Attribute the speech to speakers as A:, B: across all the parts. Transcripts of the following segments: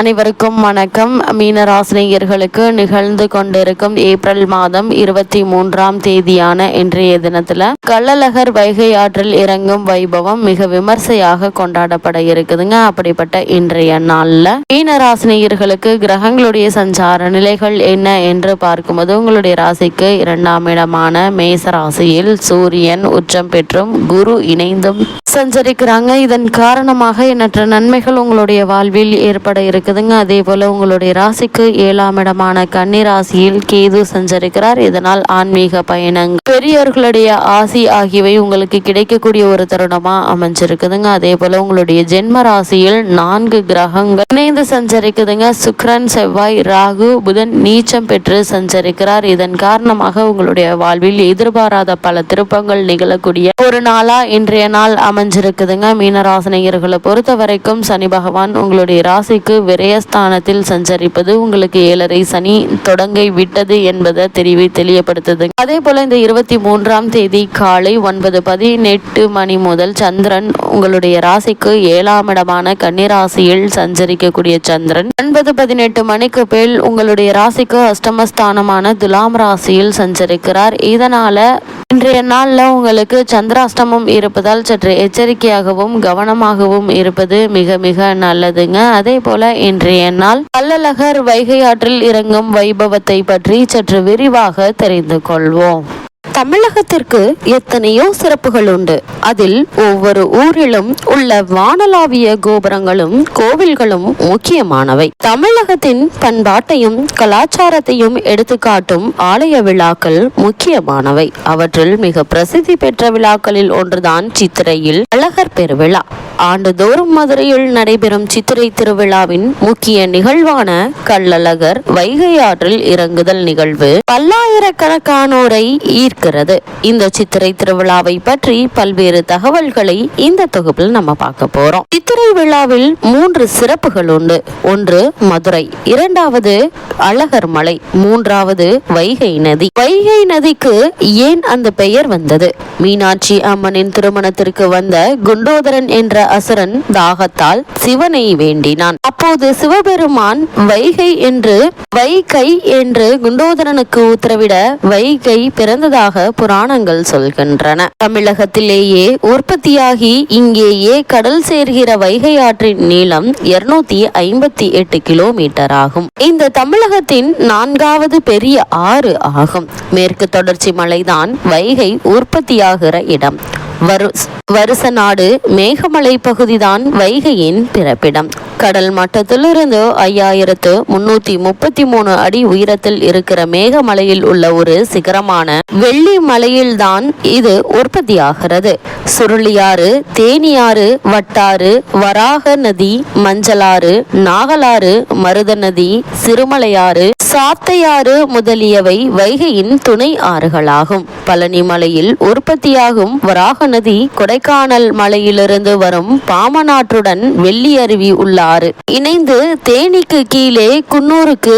A: அனைவருக்கும் வணக்கம். மீனராசினியர்களுக்கு நிகழ்ந்து கொண்டிருக்கும் ஏப்ரல் மாதம் இருபத்தி மூன்றாம் தேதியான இன்றைய தினத்துல கள்ளழகர் வைகை ஆற்றில் இறங்கும் வைபவம் மிக விமர்சையாக கொண்டாடப்பட இருக்குதுங்க. அப்படிப்பட்ட இன்றைய நாள்ல மீனராசினியர்களுக்கு கிரகங்களுடைய சஞ்சார நிலைகள் என்ன என்று பார்க்கும்போது உங்களுடைய ராசிக்கு இரண்டாம் இடமான மேச ராசியில் சூரியன் உச்சம் பெற்றும் குரு இணைந்தும் சஞ்சரிக்கிறாங்க. இதன் காரணமாக எண்ணற்ற நன்மைகள் உங்களுடைய வாழ்வில் ஏற்பட இருக்குதுங்க அதே போல் உங்களுடைய ராசிக்கு ஏழாம் இடமான கன்னி ராசியில் கேது சஞ்சரிக்கிறார். இதனால் ஆன்மீக பயணங்கள் பெரியவர்களுடைய ஆசி ஆகியவை உங்களுக்கு கிடைக்கக்கூடிய ஒரு தருணமா அமைஞ்சிருக்குதுங்க. அதே போல் உங்களுடைய ஜென்ம ராசியில் நான்கு கிரகங்கள் இணைந்து சஞ்சரிக்குதுங்க. சுக்ரன் செவ்வாய் ராகு புதன் நீச்சம் பெற்று சஞ்சரிக்கிறார். இதன் காரணமாக உங்களுடைய வாழ்வில் எதிர்பாராத பல திருப்பங்கள் நிகழக்கூடிய ஒரு நாளா இன்றைய நாள் அமைஞ்சிருக்குதுங்க. மீனராசினியர்களை பொறுத்த வரைக்கும் சனி பகவான் உங்களுடைய ராசிக்கு விரயஸ்தானத்தில் சஞ்சரிப்பது உங்களுக்கு ஏழரை சனி தொடங்கி விட்டது என்பதை தெரிவி தெளியப்படுத்துது. அதே போல இந்த இருபத்தி மூன்றாம் தேதி காலை ஒன்பது பதினெட்டு மணி முதல் சந்திரன் உங்களுடைய ராசிக்கு ஏழாம் இடமான கன்னிராசியில் சஞ்சரிக்கக்கூடிய சந்திரன். ஒன்பது பதினெட்டு மணிக்கு மேல் உங்களுடைய ராசிக்கு அஷ்டமஸ்தானமான துலாம் ராசியில் சஞ்சரிக்கிறார். இதனால இன்றைய நாளில் உங்களுக்கு சந்திராஷ்டமம் இருப்பதால் சற்று எச்சரிக்கையாகவும் கவனமாகவும் இருப்பது மிக மிக நல்லதுங்க. அதே போல இன்றைய நாள் கள்ளழகர் வைகை ஆற்றில் இறங்கும் வைபவத்தை பற்றி சற்று விரிவாக தெரிந்து கொள்வோம். தமிழகத்திற்கு எத்தனையோ சிறப்புகள் உண்டு அதில் ஒவ்வொரு ஊரிலும் உள்ள வானலாவிய கோபுரங்களும் கோவில்களும் முக்கியமானவை. தமிழகத்தின் பண்பாட்டையும் கலாச்சாரத்தையும் எடுத்துக்காட்டும் ஆலய விழாக்கள் முக்கியமானவை. அவற்றில் மிக பிரசித்தி பெற்ற விழாக்களில் ஒன்றுதான் சித்திரையில் அழகர் பெருவிழா. ஆண்டுதோறும் மதுரையில் நடைபெறும் சித்திரை திருவிழாவின் முக்கிய நிகழ்வான கள்ளழகர் வைகை ஆற்றில் இறங்குதல் நிகழ்வு பல்லாயிரக்கணக்கானோரை ஈர்க்க இருக்கிறது. இந்த சித்திரை திருவிழாவை பற்றி பல்வேறு தகவல்களை இந்த தொகுப்பில் நம்ம பார்க்க போறோம். சித்திரை விழாவில் மூன்று சிறப்புகள் உண்டு. ஒன்று மதுரை. இரண்டாவது அழகர் மலை. மூன்றாவது வைகை நதி. வைகை நதிக்கு ஏன் அந்த பெயர் வந்தது? மீனாட்சி அம்மனின் திருமணத்திற்கு வந்த குண்டோதரன் என்ற அசுரன் தாகத்தால் சிவனை வேண்டினான். அப்போது சிவபெருமான் வைகை என்று வைகை என்று குண்டோதரனுக்கு உத்தரவிட வைகை பிறந்ததாக புராணங்கள் சொல்கின்றன. தமிழகத்திலேயே உற்பத்தியாகி இங்கேயே கடல் சேர்கிற வைகை ஆற்றின் நீளம் இருநூத்தி ஐம்பத்தி எட்டு கிலோமீட்டர் ஆகும். இந்த தமிழகத்தின் நான்காவது பெரிய ஆறு ஆகும். மேற்கு தொடர்ச்சி மலைதான் வைகை உற்பத்தியாகிற இடம். வருச நாடு மேகமலை பகுதிதான் வைகையின் பிறப்பிடம். கடல் மட்டத்திலிருந்து ஐயாயிரத்து முன்னூத்தி முப்பத்தி மூணு அடி உயரத்தில் இருக்கிற மேகமலையில் உள்ள ஒரு சிகரமான வெள்ளி மலையில்தான் இது உற்பத்தியாகிறது. சுருளியாறு தேனியாறு வட்டாறு வராக நதி மஞ்சளாறு நாகலாறு மருத நதி சிறுமலையாறு சாத்தையாறு முதலியவை வைகையின் துணை ஆறுகளாகும். பழனி மலையில் உற்பத்தியாகும் வராக நதி கொடைக்கானல் மலையிலிருந்து வரும் பாமநாற்றுடன் வெள்ளி அருவி உள்ள ஆறு இணைந்து தேனிக்கு கீழே குன்னூருக்கு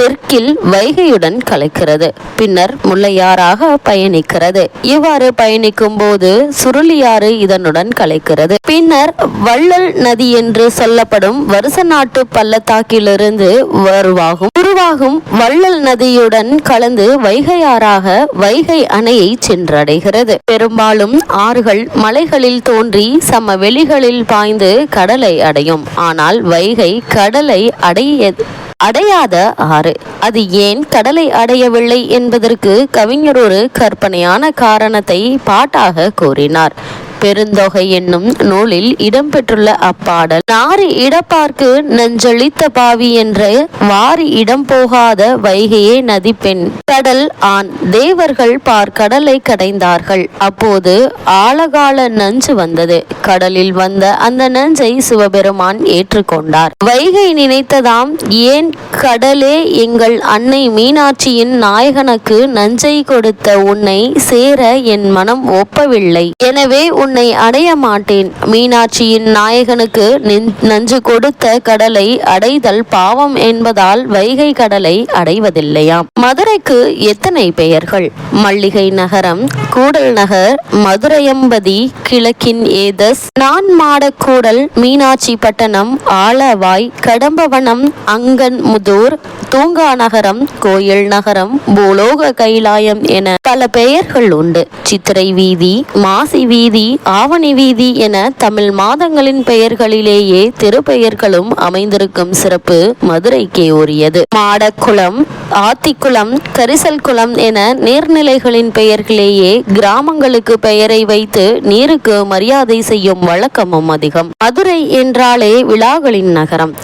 A: தெற்கில் வைகையுடன் கலக்கிறது. பின்னர் முல்லையாறாக பயணிக்கிறது. இவ்வாறு பயணிக்கும் போது சுருளியாறு இதனுடன் கலைக்கிறது. பின்னர் வள்ளல் நதி என்று சொல்லப்படும் வருச நாட்டு பள்ளத்தாக்கிலிருந்து வருவாகும். உருவாகும் வள்ளல் நதியுடன் கலந்து வைகையாறாக வைகை அணையை சென்றடைகிறது. பெரும்பாலும் ஆறுகள் மலைகளில் தோன்றி சமவெளிகளில் பாய்ந்து கடலை அடையும். ஆனால் வைகை கடலை அடைய அடையாத ஆறு. அது ஏன் கடலை அடையவில்லை என்பதற்கு கவிஞர் ஒரு கற்பனையான காரணத்தை பாட்டாக கூறினார். பெருந்தொகை என்னும் நூலில் இடம்பெற்றுள்ள அப்பாடல். நாரி இடப்பார்க்கு நெஞ்சளித்த பாவி என்ற வாரி இடம் போகாத வைகையே நதி பெண் கடல் ஆண். தேவர்கள் பார் கடலை கடைந்தார்கள். அப்போது ஆழகால நஞ்சு வந்தது. கடலில் வந்த அந்த நஞ்சை சிவபெருமான் ஏற்றுக்கொண்டார். வைகை நினைத்ததாம் ஏன் கடலே எங்கள் அன்னை மீனாட்சியின் நாயகனுக்கு நஞ்சை கொடுத்த உன்னை சேர என் மனம் ஒப்பவில்லை. எனவே உன் உன்னை அடைய மாட்டேன் மீனாட்சியின் நாயகனுக்கு நஞ்சு கொடுத்த கடலை அடைதல் பாவம் என்பதால் வைகை கடலை அடைவதில்லையாம். மதுரைக்கு எத்தனை பெயர்கள்? மல்லிகை நகரம் கூடல் நகர் மதுரையம்பதி கிழக்கின் ஏதஸ் நான் மாடக்கூடல் மீனாட்சி பட்டணம் ஆலவாய் கடம்பவனம் அங்கன் முதூர் தூங்கா நகரம் கோயில் நகரம் பூலோக கைலாயம் என பல பெயர்கள் உண்டு. சித்திரை வீதி மாசி வீதி ஆவணி வீதி என தமிழ் மாதங்களின் பெயர்களிலேயே திருப்பெயர்களும் அமைந்திருக்கும் சிறப்பு மதுரைக்கே உரியது மாடக்குளம் ஆத்திக்குளம் கரிசல் குளம் என நீர்நிலைகளின் பெயர்களேயே கிராமங்களுக்கு பெயரை வைத்து நீருக்கு மரியாதை செய்யும் வழக்கமும் அதிகம். மதுரை என்றாலே விழாக்களின் நகரம்.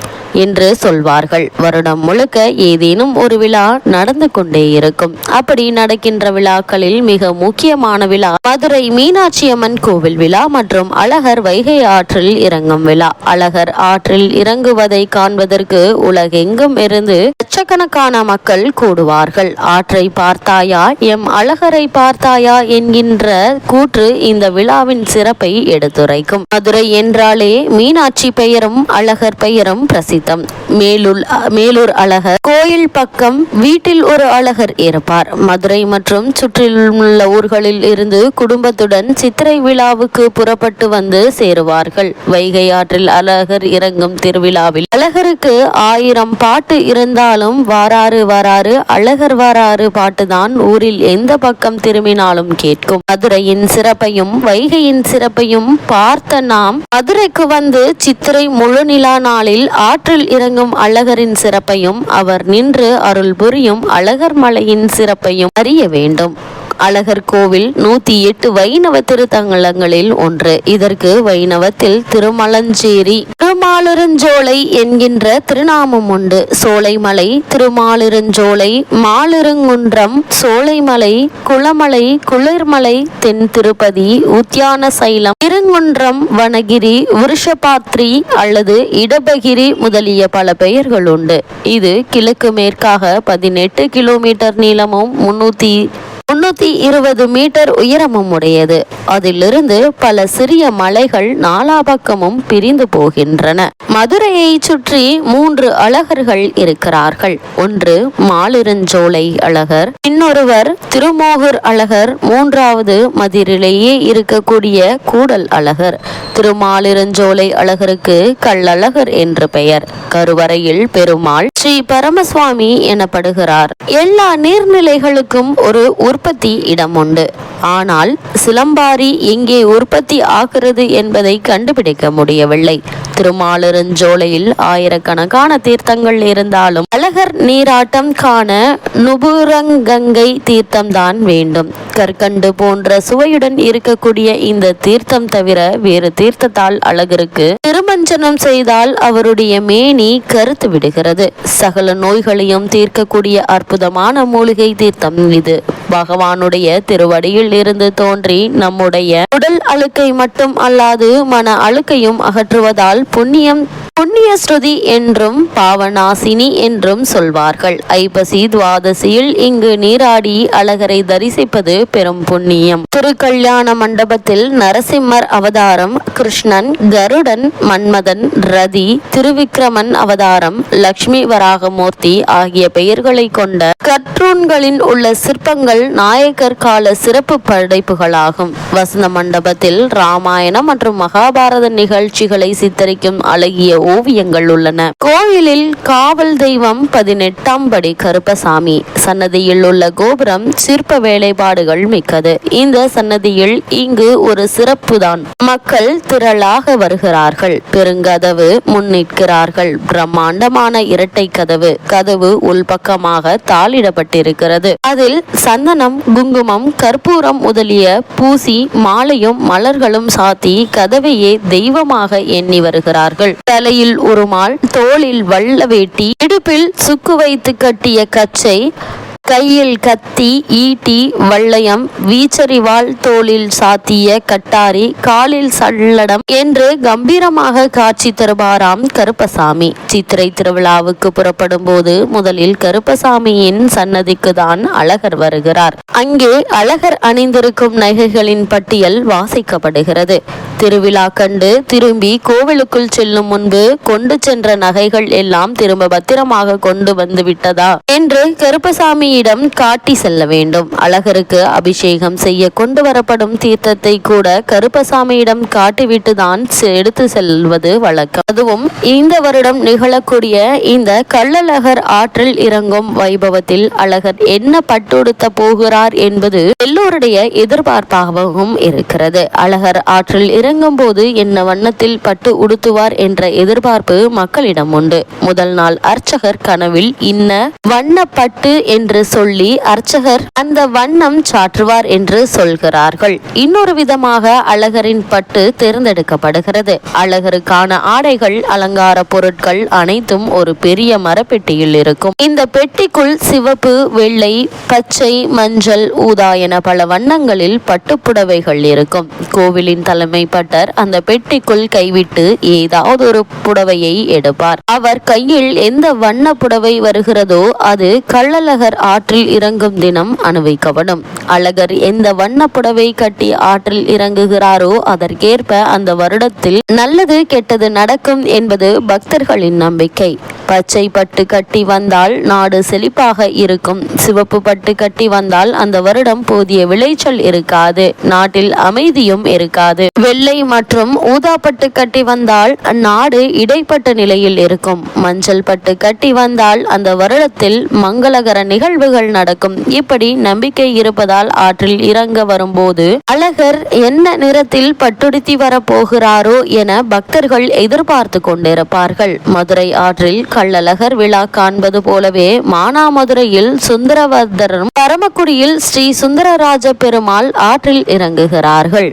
A: என்று சொல்வார்கள். வருடம் முழுக்க ஏதேனும் ஒரு விழா நடந்து கொண்டே இருக்கும். அப்படி நடக்கின்ற விழாக்களில் மிக முக்கியமான விழா மதுரை மீனாட்சி அம்மன் கோவில் விழா மற்றும் அழகர் வைகை ஆற்றில் இறங்கும் விழா. அழகர் ஆற்றில் இறங்குவதை காண்பதற்கு உலகெங்கும் இருந்து லட்சக்கணக்கான மக்கள் கூடுவார்கள். ஆற்றை பார்த்தாயா? எம் அழகரை பார்த்தாயா? என்கின்ற கூற்று இந்த விழாவின் சிறப்பை எடுத்துரைக்கும். மதுரை என்றாலே மீனாட்சி பெயரும் அழகர் பெயரும் பிரசித்தி மேலுள் மேலூர் அழகர். கோயில் பக்கம் வீட்டில் ஒரு அழகர் இருப்பார். மதுரை மற்றும் சுற்றிலுள்ள ஊர்களில் இருந்து குடும்பத்துடன் சித்திரை விழாவுக்கு புறப்பட்டு வந்து சேருவார்கள். வைகை ஆற்றில் அழகர் இறங்கும் திருவிழாவில் அழகருக்கு ஆயிரம் பாட்டு இருந்தாலும் வாராறு வாராறு அழகர் வாராறு பாட்டுதான் ஊரில் எந்த பக்கம் திரும்பினாலும் கேட்கும். மதுரையின் சிறப்பையும் வைகையின் சிறப்பையும் பார்த்த நாம் மதுரைக்கு வந்து சித்திரை முழு நிலா நாளில் ஆற்று ஆற்றில் இறங்கும் அழகரின் சிறப்பையும் அவர் நின்று அருள் புரியும் அழகர் மலையின் சிறப்பையும் அறிய வேண்டும். அழகர் கோவில் நூத்தி எட்டு வைணவ திருத்தலங்களில் ஒன்று. இதற்கு வைணவத்தில் திருமலஞ்சேரி திருமாலிருஞ்சோலை என்கின்ற திருநாமம் உண்டு. சோலைமலை திருமாலிருஞ்சோலை மாலிருங்குன்றம் சோலைமலை குளமலை குளிர்மலை தென் திருப்பதி உத்தியான சைலம் திருங்குன்றம் வனகிரி விருஷபாத்ரி அல்லது இடபகிரி முதலிய பல பெயர்கள் உண்டு. இது கிழக்கு மேற்காக பதினெட்டு கிலோமீட்டர் நீளமும் முன்னூத்தி முன்னூத்தி இருபது மீட்டர் உயரமும் உடையது. அதிலிருந்து பல சிறிய மலைகள் நாலாபக்கமும் பிரிந்து போகின்றன. மதுரையை சுற்றி மூன்று அழகர்கள் இருக்கிறார்கள். ஒன்று மாலிருஞ்சோலை அழகர் இன்னொருவர் திருமோகூர் அழகர் மூன்றாவது மதிரிலேயே இருக்கக்கூடிய கூடல் அழகர். திருமாலிருஞ்சோலை அழகருக்கு கள்ளழகர் என்று பெயர். கருவறையில் பெருமாள் ஸ்ரீ பரமசுவாமி எனப்படுகிறார். எல்லா நீர்நிலைகளுக்கும் ஒரு உரு உற்பத்தி இடம் உண்டு. ஆனால் சிலம்பாரி எங்கே உற்பத்தி ஆகிறது என்பதை கண்டுபிடிக்க முடியவில்லை. திருமாலிருஞ்சோலையில் ஆயிரக்கணக்கான தீர்த்தங்கள் இருந்தாலும் அழகர் நீராட்டம் காண நுபுரங்கங்கை தீர்த்தம்தான் வேண்டும். கற்கண்டு போன்ற சுவையுடன் இருக்கக்கூடிய இந்த தீர்த்தம் தவிர வேறு தீர்த்தத்தால் அழகருக்கு திருமஞ்சனம் செய்தால் அவருடைய மேனி கருத்து விடுகிறது. சகல நோய்களையும் தீர்க்கக்கூடிய அற்புதமான மூலிகை தீர்த்தம் இது. பகவானுடைய திருவடியில் இருந்து தோன்றி நம்முடைய உடல் அழுக்கை மட்டும் அல்லாது மன அழுக்கையும் அகற்றுவதால் புண்ணியம் புண்ணிய ஸ்ருதி என்றும் பாவநாசினி என்றும் சொல்வார்கள். ஐப்பசி துவாதசியில் இங்கு நீராடி அழகரை தரிசிப்பது பெரும் புண்ணியம். திருக்கல்யாண மண்டபத்தில் நரசிம்மர் அவதாரம் கிருஷ்ணன் கருடன் மன்மதன் ரதி திருவிக்ரமன் அவதாரம் லக்ஷ்மி வராகமூர்த்தி ஆகிய பெயர்களை கொண்ட கற்றூன்களின் உள்ள சிற்பங்கள் நாயக்கர் கால சிறப்பு படைப்புகளாகும். வசந்த மண்டபத்தில் ராமாயணம் மற்றும் மகாபாரத நிகழ்ச்சிகளை சித்தரிக்கும் அழகிய ஓவியங்கள் உள்ளன. கோயிலில் காவல் தெய்வம் பதினெட்டாம் படி கருப்பசாமி. சன்னதியில் உள்ள கோபுரம் சிற்ப வேலைப்பாடுகள் மிக்கது. இந்த சன்னதியில் இங்கு ஒரு சிறப்புதான். மக்கள் திரளாக வருகிறார்கள். பெருங்கதவு முன்னிற்கிறார்கள் பிரம்மாண்டமான இரட்டை கதவு. கதவு உள்பக்கமாக தாளிடப்பட்டிருக்கிறது. அதில் சந்தனம் குங்குமம் கற்பூரம் முதலிய பூசி மாலையும் மலர்களும் சாத்தி கதவையே தெய்வமாக எண்ணி வருகிறார்கள். தலை தலையில் உருமால் தோளில் வள்ள வேட்டி இடுப்பில் சுக்கு வைத்து கட்டிய கச்சை கையில் கத்தி ஈட்டி வள்ளயம் வீச்சரிவாள் தோளில் சாத்திய கட்டாரி காலில் சல்லடம் என்று கம்பீரமாக காட்சி தருவாராம் கருப்பசாமி. சித்திரை திருவிழாவுக்கு புறப்படும் போது முதலில் கருப்பசாமியின் சன்னதிக்கு தான் அழகர் வருகிறார். அங்கே அழகர் அணிந்திருக்கும் நகைகளின் பட்டியல் வாசிக்கப்படுகிறது. திருவிழா கண்டு திரும்பி கோவிலுக்குள் செல்லும் முன்பு கொண்டு சென்ற நகைகள் எல்லாம் திரும்ப பத்திரமாக கொண்டு வந்து விட்டதா? என்று கருப்பசாமியிடம் காட்டி செல்ல வேண்டும். அழகருக்கு அபிஷேகம் செய்ய கொண்டு வரப்படும் தீர்த்தத்தை கூட கருப்பசாமியிடம் காட்டிவிட்டு தான் எடுத்து செல்வது வழக்கம். அதுவும் இந்த வருடம் நிகழக்கூடிய இந்த கள்ளழகர் ஆற்றில் இறங்கும் வைபவத்தில் அழகர் என்ன பட்டுடுத்த போகிறார் என்பது எல்லோருடைய எதிர்பார்ப்பாகவும் இருக்கிறது. அழகர் ஆற்றில் இறங்கும் போது என்ன வண்ணத்தில் பட்டு உடுத்துவார் என்ற எதிர்பார்ப்பு மக்களிடம் உண்டு. முதல் நாள் அர்ச்சகர் கனவில் இன்ன வண்ணப்பட்டு பட்டு என்று சொல்லி அர்ச்சகர் அந்த வண்ணம் சாற்றுவார் என்று சொல்கிறார்கள். இன்னொரு விதமாக அழகரின் பட்டு தேர்ந்தெடுக்கப்படுகிறது. அழகருக்கான ஆடைகள் அலங்கார பொருட்கள் அனைத்தும் ஒரு பெரிய மரப்பெட்டியில் இருக்கும். இந்த பெட்டிக்குள் சிவப்பு வெள்ளை பச்சை மஞ்சள் ஊதா என பல வண்ணங்களில் பட்டுப்புடவைகள் இருக்கும். கோவிலின் தலைமை பட்டர் அந்த பெட்டிக்குள் கைவிட்டு ஏதாவது ஒரு புடவையை எடுப்பார். அவர் கையில் எந்த வண்ண புடவை வருகிறதோ அது கள்ளழகர் ஆற்றில் இறங்கும் தினம் அணிவிக்கப்படும் அழகர் எந்த வண்ண புடவை கட்டி ஆற்றில் இறங்குகிறாரோ அதற்கேற்ப அந்த வருடத்தில் நல்லது கெட்டது நடக்கும் என்பது பக்தர்களின் நம்பிக்கை. பச்சை பட்டு கட்டி வந்தால் நாடு செழிப்பாக இருக்கும். சிவப்பு பட்டு கட்டி வந்தால் அந்த வருடம் போதிய விளைச்சல் இருக்காது. நாட்டில் அமைதியும் இருக்காது. வெள்ளை மற்றும் ஊதா பட்டு கட்டி வந்தால் நாடு இடைப்பட்ட நிலையில் இருக்கும். மஞ்சள் பட்டு கட்டி வந்தால் அந்த வருடத்தில் மங்களகர நிகழ்வுகள் நடக்கும். இப்படி நம்பிக்கை இருப்பதால் ஆற்றில் இறங்க வரும்போது அழகர் என்ன நிறத்தில் பட்டுடுத்தி வரப்போகிறாரோ என பக்தர்கள் எதிர்பார்த்து கொண்டிருப்பார்கள். மதுரை ஆற்றில் கள்ளழகர் விழா காண்பது போலவே மானாமதுரையில் சுந்தரவர்தரும் பரமக்குடியில் ஸ்ரீ சுந்தரராஜ பெருமாள் ஆற்றில் இறங்குகிறார்கள்.